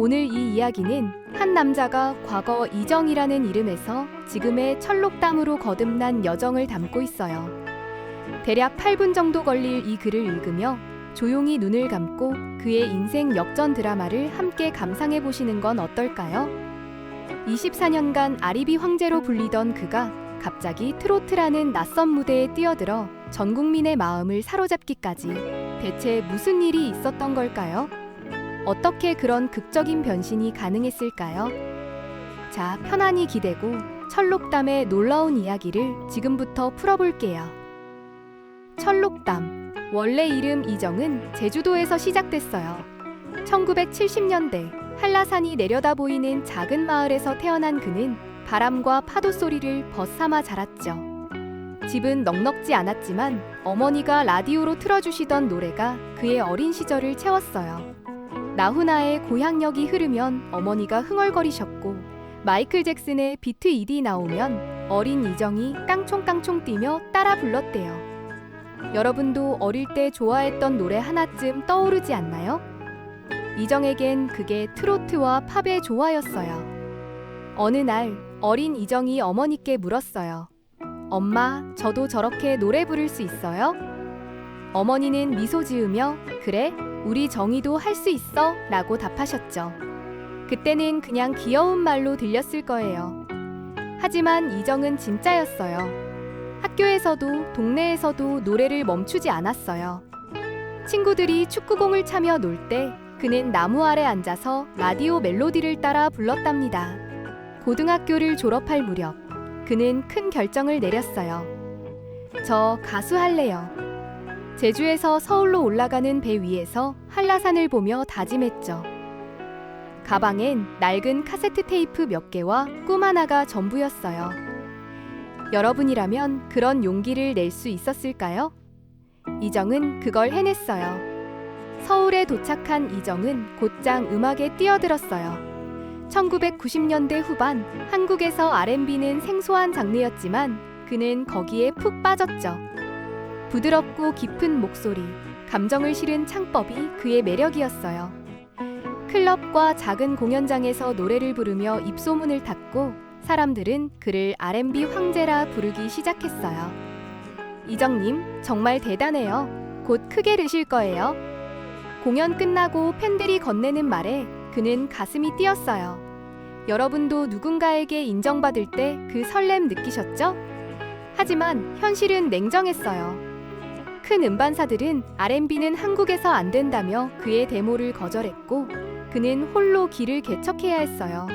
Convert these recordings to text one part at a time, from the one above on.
오늘 이 이야기는 한 남자가 과거 이정이라는 이름에서 지금의 철록담으로 거듭난 여정을 담고 있어요. 대략 8분 정도 걸릴 이 글을 읽으며 조용히 눈을 감고 그의 인생 역전 드라마를 함께 감상해 보시는 건 어떨까요? 24년간 아리비 황제로 불리던 그가 갑자기 트로트라는 낯선 무대에 뛰어들어 전 국민의 마음을 사로잡기까지 대체 무슨 일이 있었던 걸까요? 어떻게 그런 극적인 변신이 가능했을까요? 자, 편안히 기대고 철록담의 놀라운 이야기를 지금부터 풀어볼게요. 철록담. 원래 이름 이정은 제주도에서 시작됐어요. 1970년대 한라산이 내려다 보이는 작은 마을에서 태어난 그는 바람과 파도 소리를 벗삼아 자랐죠. 집은 넉넉지 않았지만 어머니가 라디오로 틀어주시던 노래가 그의 어린 시절을 채웠어요. 나훈아의 고향역이 흐르면 어머니가 흥얼거리셨고 마이클 잭슨의 비트 이디 나오면 어린 이정이 깡총깡총 뛰며 따라 불렀대요. 여러분도 어릴 때 좋아했던 노래 하나쯤 떠오르지 않나요? 이정에겐 그게 트로트와 팝의 조화였어요. 어느 날 어린 이정이 어머니께 물었어요. 엄마, 저도 저렇게 노래 부를 수 있어요? 어머니는 미소 지으며 그래, 우리 정이도 할 수 있어 라고 답하셨죠. 그때는 그냥 귀여운 말로 들렸을 거예요. 하지만 이정은 진짜였어요. 학교에서도 동네에서도 노래를 멈추지 않았어요. 친구들이 축구공을 차며 놀 때 그는 나무 아래 앉아서 라디오 멜로디를 따라 불렀답니다. 고등학교를 졸업할 무렵 그는 큰 결정을 내렸어요. 저 가수 할래요. 제주에서 서울로 올라가는 배 위에서 한라산을 보며 다짐했죠. 가방엔 낡은 카세트 테이프 몇 개와 꿈 하나가 전부였어요. 여러분이라면 그런 용기를 낼 수 있었을까요? 이정은 그걸 해냈어요. 서울에 도착한 이정은 곧장 음악에 뛰어들었어요. 1990년대 후반 한국에서 R&B는 생소한 장르였지만 그는 거기에 푹 빠졌죠. 부드럽고 깊은 목소리, 감정을 실은 창법이 그의 매력이었어요. 클럽과 작은 공연장에서 노래를 부르며 입소문을 탔고 사람들은 그를 R&B 황제라 부르기 시작했어요. 이정님, 정말 대단해요. 곧 크게 되실 거예요. 공연 끝나고 팬들이 건네는 말에 그는 가슴이 뛰었어요. 여러분도 누군가에게 인정받을 때 그 설렘 느끼셨죠? 하지만 현실은 냉정했어요. 큰 음반사들은 R&B는 한국에서 안 된다며 그의 데모를 거절했고 그는 홀로 길을 개척해야 했어요.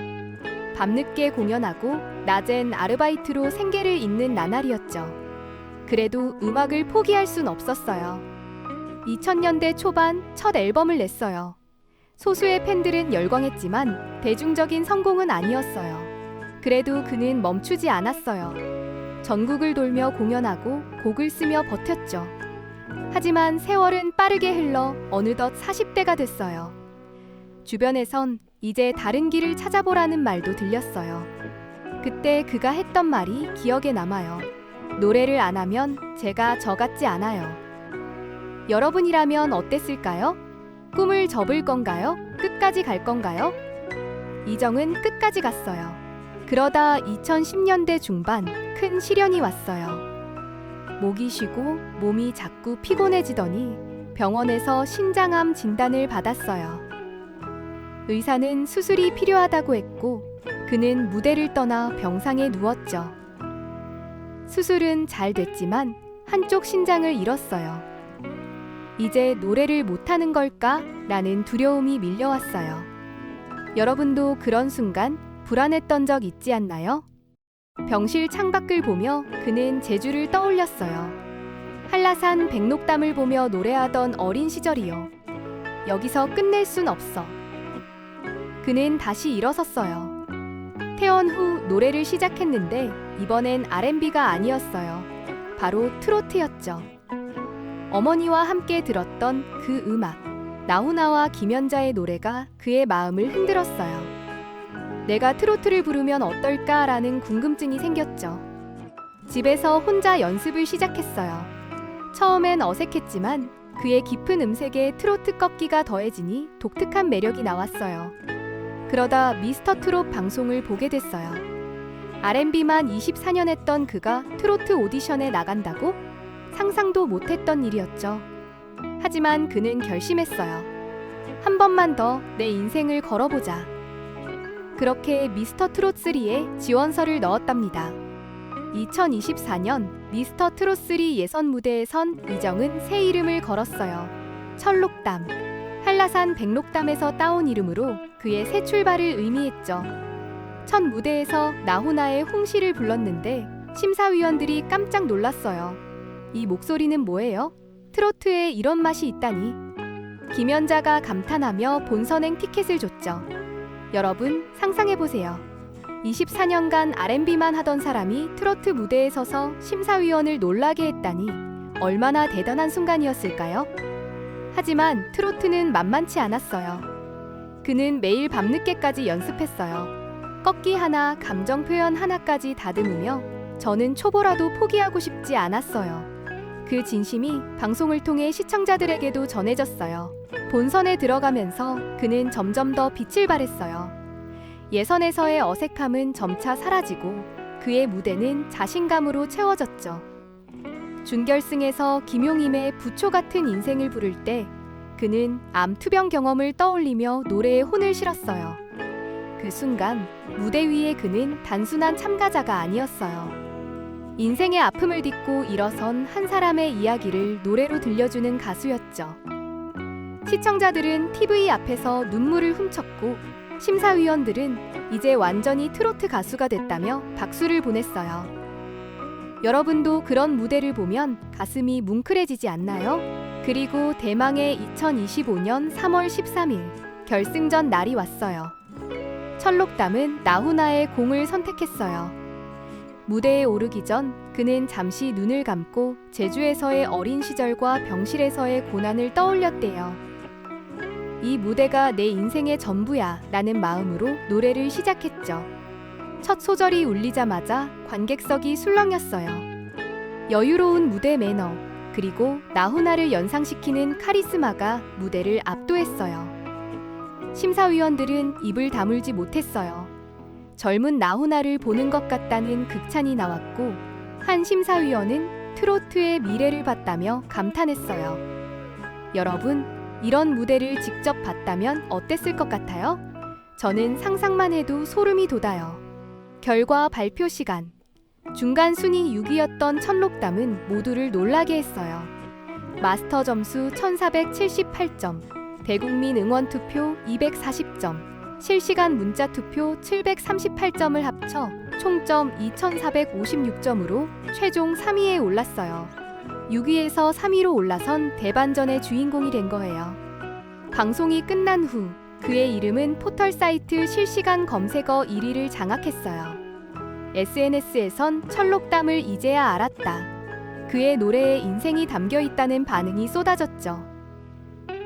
밤늦게 공연하고 낮엔 아르바이트로 생계를 잇는 나날이었죠. 그래도 음악을 포기할 순 없었어요. 2000년대 초반 첫 앨범을 냈어요. 소수의 팬들은 열광했지만 대중적인 성공은 아니었어요. 그래도 그는 멈추지 않았어요. 전국을 돌며 공연하고 곡을 쓰며 버텼죠. 하지만 세월은 빠르게 흘러 어느덧 40대가 됐어요. 주변에선 이제 다른 길을 찾아보라는 말도 들렸어요. 그때 그가 했던 말이 기억에 남아요. 노래를 안 하면 제가 저 같지 않아요. 여러분이라면 어땠을까요? 꿈을 접을 건가요? 끝까지 갈 건가요? 이정은 끝까지 갔어요. 그러다 2010년대 중반 큰 시련이 왔어요. 목이 쉬고 몸이 자꾸 피곤해지더니 병원에서 신장암 진단을 받았어요. 의사는 수술이 필요하다고 했고 그는 무대를 떠나 병상에 누웠죠. 수술은 잘 됐지만 한쪽 신장을 잃었어요. 이제 노래를 못하는 걸까? 라는 두려움이 밀려왔어요. 여러분도 그런 순간 불안했던 적 있지 않나요? 병실 창밖을 보며 그는 제주를 떠올렸어요. 한라산 백록담을 보며 노래하던 어린 시절이요. 여기서 끝낼 순 없어. 그는 다시 일어섰어요. 퇴원 후 노래를 시작했는데 이번엔 R&B가 아니었어요. 바로 트로트였죠. 어머니와 함께 들었던 그 음악, 나훈아와 김연자의 노래가 그의 마음을 흔들었어요. 내가 트로트를 부르면 어떨까라는 궁금증이 생겼죠. 집에서 혼자 연습을 시작했어요. 처음엔 어색했지만 그의 깊은 음색에 트로트 꺾기가 더해지니 독특한 매력이 나왔어요. 그러다 미스터 트롯 방송을 보게 됐어요. R&B만 24년 했던 그가 트로트 오디션에 나간다고? 상상도 못했던 일이었죠. 하지만 그는 결심했어요. 한 번만 더 내 인생을 걸어보자. 그렇게 미스터 트롯 3에 지원서를 넣었답니다. 2024년 미스터 트롯 3 예선 무대에 선 이정은 새 이름을 걸었어요. 철록담. 한라산 백록담에서 따온 이름으로 그의 새 출발을 의미했죠. 첫 무대에서 나훈아의 홍시를 불렀는데 심사위원들이 깜짝 놀랐어요. 이 목소리는 뭐예요? 트로트에 이런 맛이 있다니. 김연자가 감탄하며 본선행 티켓을 줬죠. 여러분 상상해 보세요. 24년간 R&B만 하던 사람이 트로트 무대에 서서 심사위원을 놀라게 했다니 얼마나 대단한 순간이었을까요? 하지만 트로트는 만만치 않았어요. 그는 매일 밤늦게까지 연습했어요. 꺾기 하나, 감정 표현 하나까지 다듬으며 저는 초보라도 포기하고 싶지 않았어요. 그 진심이 방송을 통해 시청자들에게도 전해졌어요. 본선에 들어가면서 그는 점점 더 빛을 발했어요. 예선에서의 어색함은 점차 사라지고 그의 무대는 자신감으로 채워졌죠. 준결승에서 김용임의 부초 같은 인생을 부를 때 그는 암 투병 경험을 떠올리며 노래에 혼을 실었어요. 그 순간 무대 위에 그는 단순한 참가자가 아니었어요. 인생의 아픔을 딛고 일어선 한 사람의 이야기를 노래로 들려주는 가수였죠. 시청자들은 TV 앞에서 눈물을 훔쳤고 심사위원들은 이제 완전히 트로트 가수가 됐다며 박수를 보냈어요. 여러분도 그런 무대를 보면 가슴이 뭉클해지지 않나요? 그리고 대망의 2025년 3월 13일 결승전 날이 왔어요. 철록담은 나훈아의 공을 선택했어요. 무대에 오르기 전 그는 잠시 눈을 감고 제주에서의 어린 시절과 병실에서의 고난을 떠올렸대요. 이 무대가 내 인생의 전부야 라는 마음으로 노래를 시작했죠. 첫 소절이 울리자마자 관객석이 술렁였어요. 여유로운 무대 매너, 그리고 나훈아를 연상시키는 카리스마가 무대를 압도했어요. 심사위원들은 입을 다물지 못했어요. 젊은 나훈아를 보는 것 같다는 극찬이 나왔고, 한 심사위원은 트로트의 미래를 봤다며 감탄했어요. 여러분, 이런 무대를 직접 봤다면 어땠을 것 같아요? 저는 상상만 해도 소름이 돋아요. 결과 발표 시간. 중간 순위 6위였던 천록담은 모두를 놀라게 했어요. 마스터 점수 1478점, 대국민 응원 투표 240점, 실시간 문자 투표 738점을 합쳐 총점 2456점으로 최종 3위에 올랐어요. 6위에서 3위로 올라선 대반전의 주인공이 된 거예요. 방송이 끝난 후 그의 이름은 포털 사이트 실시간 검색어 1위를 장악했어요. SNS에선 철록담을 이제야 알았다. 그의 노래에 인생이 담겨 있다는 반응이 쏟아졌죠.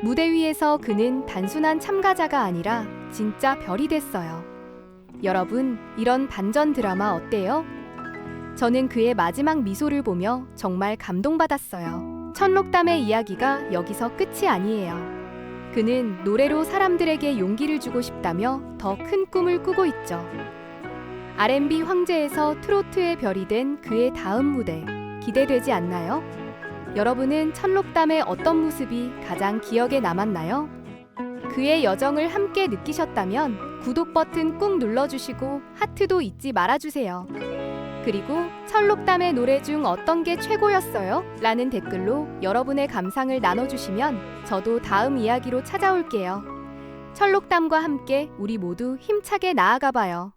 무대 위에서 그는 단순한 참가자가 아니라 진짜 별이 됐어요. 여러분, 이런 반전 드라마 어때요? 저는 그의 마지막 미소를 보며 정말 감동받았어요. 천록담의 이야기가 여기서 끝이 아니에요. 그는 노래로 사람들에게 용기를 주고 싶다며 더 큰 꿈을 꾸고 있죠. R&B 황제에서 트로트의 별이 된 그의 다음 무대 기대되지 않나요? 여러분은 천록담의 어떤 모습이 가장 기억에 남았나요? 그의 여정을 함께 느끼셨다면 구독 버튼 꾹 눌러주시고 하트도 잊지 말아주세요. 그리고 철록담의 노래 중 어떤 게 최고였어요? 라는 댓글로 여러분의 감상을 나눠주시면 저도 다음 이야기로 찾아올게요. 철록담과 함께 우리 모두 힘차게 나아가 봐요.